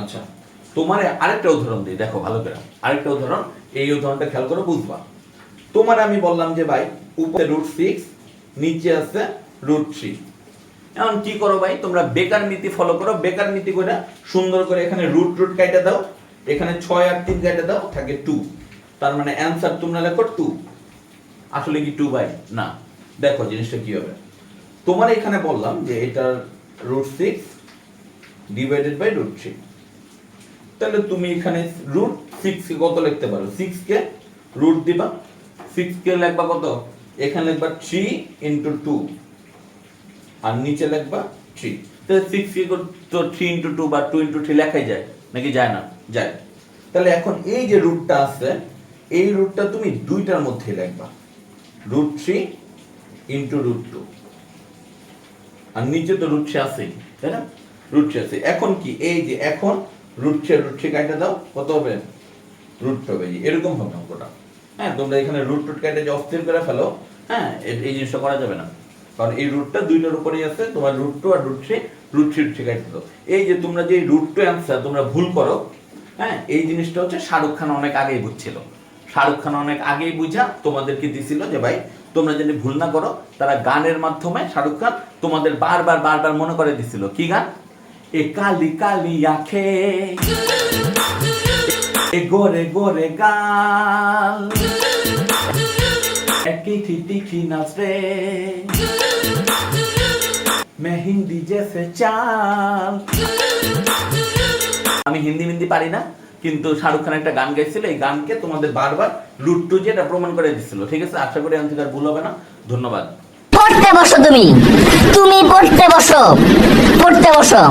আচ্ছা তোমার আরেকটা উদাহরণ দিই, দেখো ভালো করে। আরেকটা উদাহরণ, এই উদাহরণটা খেয়াল করে, বুঝবা। তোমার আমি বললাম যে, ভাই, উপরে রুট সিক্স নিচে আছে রুট থ্রি এখন কি করো ভাই, তোমরা বেকার নীতি ফলো করো, বেকার নীতি করে সুন্দর করে এখানে রুট রুট কাইটা দাও, এখানে ছয় আর তিন কাইটা দাও, থাকে টু তার মানে অ্যান্সার তোমরা লেখো টু আসলে কি টু বাই না। দেখো জিনিসটা কি হবে। তোমার এখানে বললাম যে, এটার root six divided by root three তাহলে তুমি এখানে রুট সিক্স কে কত লিখতে পারো? সিক্স কে রুট দিবা। সিক্স কে লিখবা কত? এখানে লিখবা থ্রি ইন্টু টু আর নিচে লিখবা থ্রি তাহলে সিক্স কে তো থ্রি ইন্টু টু বা টু ইন্টু থ্রি লেখাই যায়? নাকি যায় না? যায়। তাহলে এখন এই যে রুটটা আছে, এই রুটটা তুমি দুইটার মধ্যে লিখবা। Root three into root two আর নিচে তো রুট থ্রি আছেই, তাই না? রুট থ্রি আছে। এখন কি? এই যে এখন রুট থ্রি রুট থ্রি কাটা দাও কত হবে রুট হবে এরকম হবে অঙ্কটা। হ্যাঁ তোমরা এখানে রুট টুট কাটে যে অস্থির করে ফেলো হ্যাঁ এই জিনিসটা করা যাবে না। কারণ এই রুটটা দুইটার উপরেই আছে, তোমার রুট টু আর root three root three three কাটতে দাও। এই যে তোমরা যে রুট টু অ্যান্সার তোমরা ভুল করো হ্যাঁ এই জিনিসটা হচ্ছে শাহরুখ খান অনেক আগেই বুঝছিল। শাহরুখ খান অনেক আগেই বুঝা, তোমাদেরকে দিছিল যে, ভাই, তোমরা যদি ভুল না করো, তারা গানের মাধ্যমে শাহরুখ খান তোমাদের বারবার বারবার মনে করে দিছিল। কি গান? এ কালি কালিয়া খে এ গোরে গোরে গাল। একটি তিখি নাচ মেহিন্দি জেসে চাল। আমি হিন্দি মিন্দি পারি না, কিন্তু শাহরুখ খান একটা গান গাইছিল, এই গানকে তোমাদের বারবার লুট্টু যে এটা প্রমাণ করে দিছিল, ঠিক আছে? আশা করি অন্তিকার ভুল হবে না। ধন্যবাদ। পড়তে বসো তুমি। তুমি পড়তে বসো। পড়তে বসো।